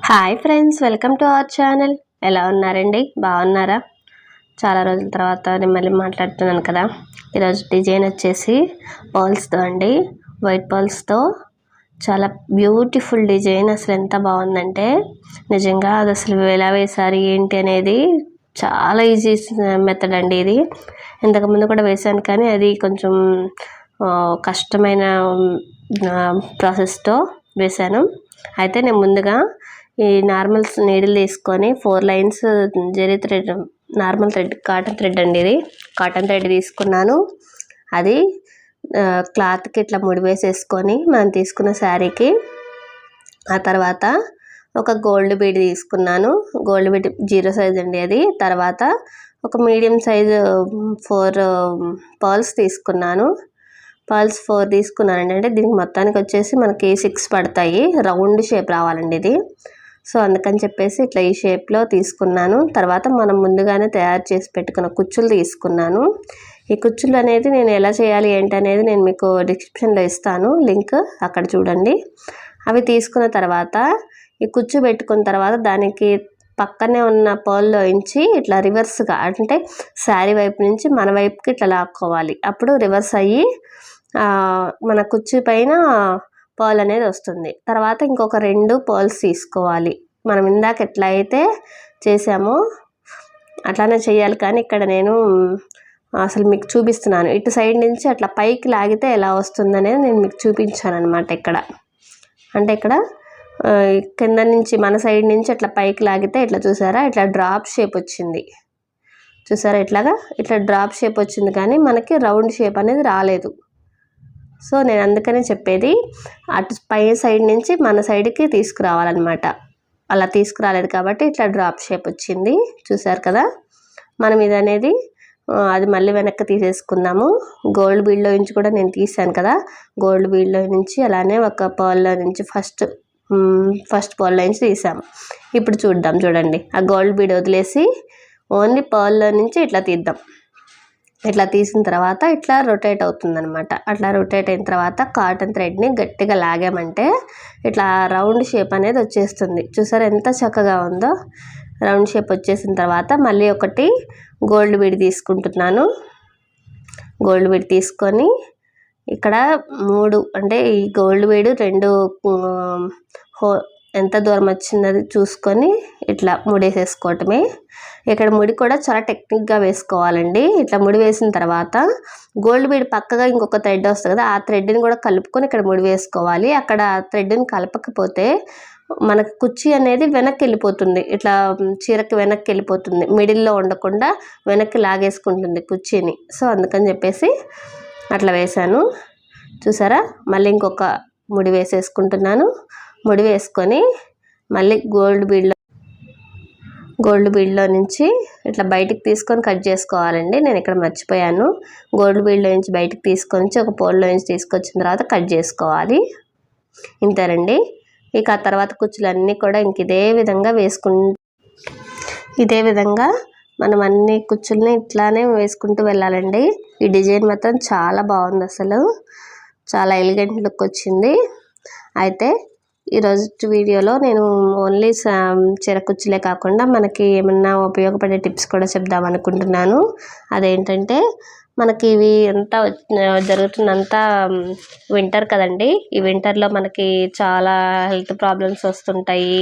Hi friends welcome to our channel. ఎలా ఉన్నారండి? బాగున్నారా? చాలా రోజుల తర్వాత నేను మళ్ళీ మాట్లాడుతున్నాను కదా. ఈరోజు డిజైన్ వచ్చేసి బాల్స్తో అండి. వైట్ బాల్స్తో చాలా బ్యూటిఫుల్ డిజైన్. అసలు ఎంత బాగుందంటే నిజంగా అది అసలు ఎలా వేశారు ఏంటి అనేది చాలా ఈజీ మెథడ్ అండి ఇది. ఇంతకుముందు కూడా వేశాను కానీ అది కొంచెం కష్టమైన ప్రాసెస్తో వేశాను. అయితే నేను ముందుగా ఈ నార్మల్ నీడిల్ తీసుకొని four lines zari thread normal thread cotton thread అండి ఇది. కాటన్ థ్రెడ్ తీసుకున్నాను. అది క్లాత్కి ఇట్లా ముడి వేసేసుకొని మనం తీసుకున్న శారీకి. ఆ తర్వాత ఒక గోల్డ్ బీడ్ తీసుకున్నాను. గోల్డ్ బీడ్ జీరో సైజ్ అండి అది. తర్వాత ఒక మీడియం సైజు ఫోర్ పర్ల్స్ తీసుకున్నాను. పర్ల్స్ ఫోర్ తీసుకున్నానండి. అంటే దీనికి మొత్తానికి వచ్చేసి మనకి సిక్స్ పడతాయి. రౌండ్ షేప్ రావాలండి ఇది. సో అందుకని చెప్పేసి ఇట్లా ఈ షేప్లో తీసుకున్నాను. తర్వాత మనం ముందుగానే తయారు చేసి పెట్టుకున్న కుచ్చులు తీసుకున్నాను. ఈ కుచ్చులు అనేది నేను ఎలా చేయాలి ఏంటి అనేది నేను మీకు డిస్క్రిప్షన్లో ఇస్తాను. లింక్ అక్కడ చూడండి. అవి తీసుకున్న తర్వాత ఈ కుచ్చు పెట్టుకున్న తర్వాత దానికి పక్కనే ఉన్న పోల్లో నుంచి ఇట్లా రివర్స్గా అంటే శారీ వైపు నుంచి మన వైపుకి ఇట్లా లాక్కోవాలి. అప్పుడు రివర్స్ అయ్యి మన కుర్చీ పైన పాల్ అనేది వస్తుంది. తర్వాత ఇంకొక రెండు పాల్స్ తీసుకోవాలి. మనం ఇందాక ఎట్లా అయితే చేసామో అట్లానే చేయాలి. కానీ ఇక్కడ నేను అసలు మీకు చూపిస్తున్నాను. ఇటు సైడ్ నుంచి అట్లా పైకి లాగితే ఎలా వస్తుంది అనేది నేను మీకు చూపించాను అనమాట ఇక్కడ. అంటే ఇక్కడ కింద నుంచి మన సైడ్ నుంచి అట్లా పైకి లాగితే ఇట్లా చూసారా? ఇట్లా డ్రాప్ షేప్ వచ్చింది. చూసారా ఇట్లాగా? ఇట్లా డ్రాప్ షేప్ వచ్చింది కానీ మనకి రౌండ్ షేప్ అనేది రాలేదు. సో నేను అందుకనే చెప్పేది అటు పై సైడ్ నుంచి మన సైడ్కి తీసుకురావాలన్నమాట. అలా తీసుకురాలేదు కాబట్టి ఇట్లా డ్రాప్ షేప్ వచ్చింది. చూసారు కదా? మనం ఇది అనేది అది మళ్ళీ వెనక్కి తీసేసుకుందాము. గోల్డ్ బీడ్లో నుంచి కూడా నేను తీసాను కదా? గోల్డ్ బీడ్లో నుంచి అలానే ఒక పర్ల్లో నుంచి ఫస్ట్ ఫస్ట్ పర్ల్లో నుంచి తీసాము ఇప్పుడు చూద్దాం చూడండి. ఆ గోల్డ్ బీడ్ వదిలేసి ఓన్లీ పర్ల్లో నుంచి ఇట్లా తీద్దాం. ఇట్లా తీసిన తర్వాత ఇట్లా రొటేట్ అవుతుందనమాట అట్లా రొటేట్ అయిన తర్వాత కాటన్ థ్రెడ్ని గట్టిగా లాగామంటే ఇట్లా రౌండ్ షేప్ అనేది వచ్చేస్తుంది. చూసారా ఎంత చక్కగా ఉందో? రౌండ్ షేప్ వచ్చేసిన తర్వాత మళ్ళీ ఒకటి గోల్డ్ బీడ్ తీసుకుంటున్నాను. గోల్డ్ బీడ్ తీసుకొని ఇక్కడ మూడు అంటే ఈ గోల్డ్ బీడ్ రెండు హో ఎంత దూరం వచ్చింది చూసుకొని ఇట్లా ముడేసేసుకోవటమే. ఇక్కడ ముడి కూడా చాలా టెక్నిక్గా వేసుకోవాలండి. ఇట్లా ముడి వేసిన తర్వాత గోల్డ్ బీడ్ పక్కగా ఇంకొక థ్రెడ్ వస్తుంది కదా ఆ థ్రెడ్ని కూడా కలుపుకొని ఇక్కడ ముడి వేసుకోవాలి. అక్కడ థ్రెడ్ని కలపకపోతే మనకు కుర్చీ అనేది వెనక్కి వెళ్ళిపోతుంది. ఇట్లా చీరకి వెనక్కి వెళ్ళిపోతుంది. మిడిల్లో ఉండకుండా వెనక్కి లాగేసుకుంటుంది కుర్చీని సో అందుకని చెప్పేసి అట్లా వేశాను. చూసారా? మళ్ళీ ఇంకొక ముడి వేసేసుకుంటున్నాను. ముడి వేసుకొని మళ్ళీ గోల్డ్ బీడ్లో గోల్డ్ బీడ్లో నుంచి ఇట్లా బయటికి తీసుకొని కట్ చేసుకోవాలండి. నేను ఇక్కడ మర్చిపోయాను. గోల్డ్ బీడ్లో నుంచి బయటికి తీసుకొని ఒక పోల్లో నుంచి తీసుకొచ్చిన తర్వాత కట్ చేసుకోవాలి. ఇంతేనండి ఇక ఆ తర్వాత కుచ్చులన్నీ కూడా ఇంక ఇదే విధంగా వేసుకు ఇదే విధంగా మనం అన్ని కుచ్చుల్ని ఇట్లానే వేసుకుంటూ వెళ్ళాలండి. ఈ డిజైన్ మాత్రం చాలా బాగుంది అసలు. చాలా ఎలిగెంట్ లుక్ వచ్చింది. అయితే ఈరోజు వీడియోలో నేను ఓన్లీ చిరకుచ్చులే కాకుండా మనకి ఏమన్నా ఉపయోగపడే టిప్స్ కూడా చెప్దాం అనుకుంటున్నాను. అదేంటంటే మనకి ఇవి అంతా జరుగుతున్నంతా వింటర్ కదండి. ఈ వింటర్లో మనకి చాలా హెల్త్ ప్రాబ్లమ్స్ వస్తుంటాయి.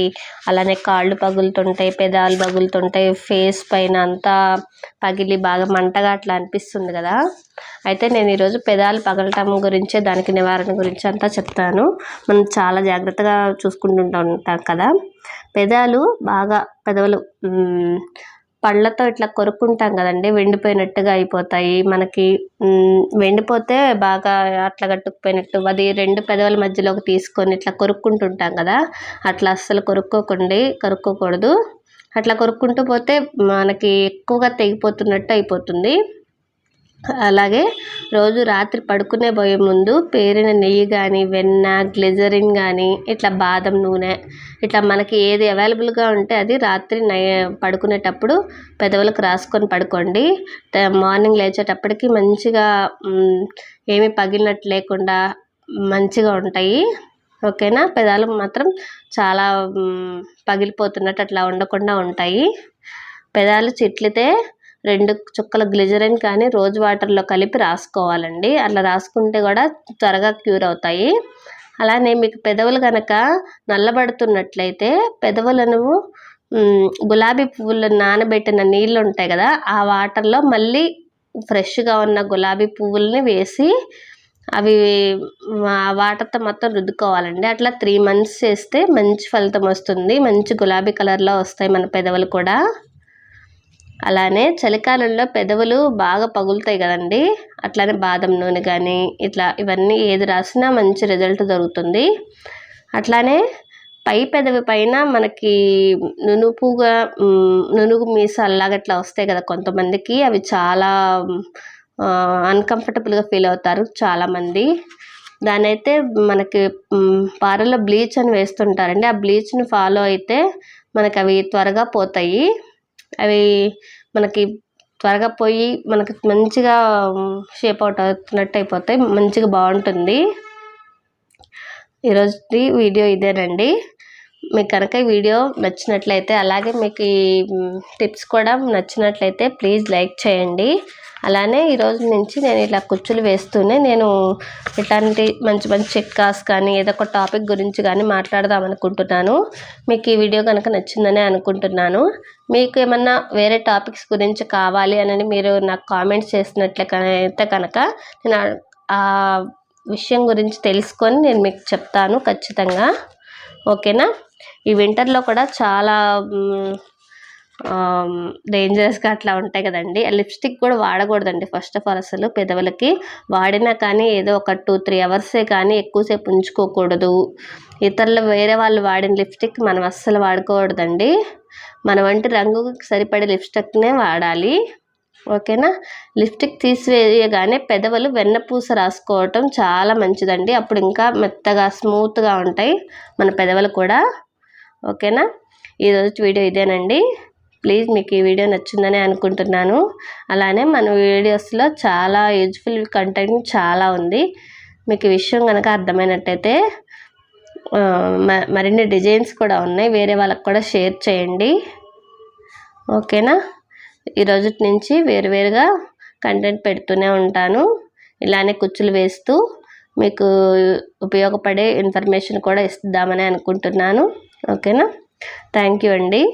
అలానే కాళ్ళు పగులుతుంటాయి పెదాలు పగులుతుంటాయి ఫేస్ పైన అంతా పగిలి బాగా మంటగా అట్లా అనిపిస్తుంది కదా. అయితే నేను ఈరోజు పెదాలు పగలటం గురించి దానికి నివారణ గురించి అంతా చెప్తాను. మనం చాలా జాగ్రత్తగా చూసుకుంటుంటా ఉంటాం కదా. పెదాలు బాగా పెదవులు పళ్ళతో ఇట్లా కొరుక్కుంటాం కదండి వెండిపోయినట్టుగా అయిపోతాయి. మనకి వెండిపోతే బాగా అట్లా కట్టుకుపోయినట్టు అది రెండు పెదవుల మధ్యలోకి తీసుకొని ఇట్లా కొరుక్కుంటుంటాం కదా అట్లా అస్సలు కొరుక్కోకండి కొరుక్కోకూడదు. అట్లా కొరుక్కుంటూ పోతే మనకి ఎక్కువగా తెగిపోతున్నట్టు అయిపోతుంది. అలాగే రోజు రాత్రి పడుకునే పోయే ముందు పేరిన నెయ్యి కానీ వెన్న గ్లిజరిన్ కానీ ఇట్లా బాదం నూనె ఇట్లా మనకి ఏది అవైలబుల్గా ఉంటే అది రాత్రి నై పడుకునేటప్పుడు పెదవులకు రాసుకొని పడుకోండి. మార్నింగ్ లేచేటప్పటికి మంచిగా ఏమీ పగిలినట్టు లేకుండా మంచిగా ఉంటాయి. ఓకేనా? పెదాలు మాత్రం చాలా పగిలిపోతున్నట్టు అట్లా ఉండకుండా ఉంటాయి. పెదాలు చిట్లితే రెండు చుక్కల గ్లిజరిన్ కానీ రోజ్ వాటర్లో కలిపి రాసుకోవాలండి. అట్లా రాసుకుంటే కూడా త్వరగా క్యూర్ అవుతాయి. అలానే మీకు పెదవులు కనుక నల్లబడుతున్నట్లయితే పెదవులను గులాబీ పువ్వులు నానబెట్టిన నీళ్ళు ఉంటాయి కదా ఆ వాటర్లో మళ్ళీ ఫ్రెష్గా ఉన్న గులాబీ పువ్వుల్ని వేసి అవి ఆ వాటర్తో మొత్తం రుద్దుకోవాలండి. అట్లా త్రీ మంత్స్ చేస్తే మంచి ఫలితం వస్తుంది. మంచి గులాబీ కలర్లో వస్తాయి మన పెదవులు కూడా. అలానే చలికాలంలో పెదవులు బాగా పగులుతాయి కదండి. అట్లానే బాదం నూనె కానీ ఇట్లా ఇవన్నీ ఏది రాసినా మంచి రిజల్ట్ దొరుకుతుంది. అట్లానే పై పెదవి పైన మనకి నునుపుగా నునుగు మీస ఇట్లా వస్తాయి కదా కొంతమందికి అవి చాలా అన్కంఫర్టబుల్గా ఫీల్ అవుతారు చాలామంది. దాని అయితే మనకి పారలో బ్లీచ్ అని వేస్తుంటారండి. ఆ బ్లీచ్ని ఫాలో అయితే మనకు అవి త్వరగా పోతాయి. అవి మనకి త్వరగా పోయి మనకి మంచిగా షేప్ అవుట్ అవుతున్నట్టు అయిపోతాయి. మంచిగా బాగుంటుంది. ఈరోజుది వీడియో ఇదేనండి. మీకు కనుక ఈ వీడియో నచ్చినట్లయితే అలాగే మీకు ఈ టిప్స్ కూడా నచ్చినట్లయితే ప్లీజ్ లైక్ చేయండి. అలానే ఈరోజు నుంచి నేను ఇలా కుచ్చులు వేస్తూనే నేను ఇట్లాంటి మంచి మంచి చిట్కాస్ కానీ ఏదో ఒక టాపిక్ గురించి కానీ మాట్లాడదాం అనుకుంటున్నాను. మీకు ఈ వీడియో కనుక నచ్చిందని అనుకుంటున్నాను. మీకు ఏమన్నా వేరే టాపిక్స్ గురించి కావాలి అని మీరు నాకు కామెంట్స్ చేసినట్లయితే కనుక నేను ఆ విషయం గురించి తెలుసుకొని నేను మీకు చెప్తాను ఖచ్చితంగా. ఓకేనా? ఈ వింటర్లో కూడా చాలా డేంజరస్గా అట్లా ఉంటాయి కదండి. లిప్స్టిక్ కూడా వాడకూడదండి ఫస్ట్ ఆఫ్ ఆల్ అసలు పెదవులకి. వాడినా కానీ ఏదో ఒక టూ త్రీ అవర్సే కానీ ఎక్కువసేపు ఉంచుకోకూడదు. ఇతరులు వేరే వాళ్ళు వాడిన లిప్స్టిక్ మనం అస్సలు వాడకూడదండి మన వంటి రంగుకి సరిపడే లిప్స్టిక్నే వాడాలి. ఓకేనా? లిప్స్టిక్ తీసివేయగానే పెదవులు వెన్నపూస రాసుకోవటం చాలా మంచిదండి. అప్పుడు ఇంకా మెత్తగా స్మూత్గా ఉంటాయి మన పెదవులు కూడా. ఓకేనా? ఈరోజు వీడియో ఇదేనండి. ప్లీజ్ మీకు ఈ వీడియో నచ్చిందని అనుకుంటున్నాను. అలానే మన వీడియోస్లో చాలా యూజ్ఫుల్ కంటెంట్ చాలా ఉంది. మీకు విషయం కనుక అర్థమైనట్టయితే మ- మరిన్ని డిజైన్స్ కూడా ఉన్నాయి. వేరే వాళ్ళకి కూడా షేర్ చేయండి. ఓకేనా? ఈ రోజు నుంచి వేరువేరుగా కంటెంట్ పెడుతూనే ఉంటాను. ఇలానే కుచ్చులు వేస్తూ మీకు ఉపయోగపడే ఇన్ఫర్మేషన్ కూడా ఇస్తామని అనుకుంటున్నాను. ఓకేనా? థ్యాంక్ యూ అండి.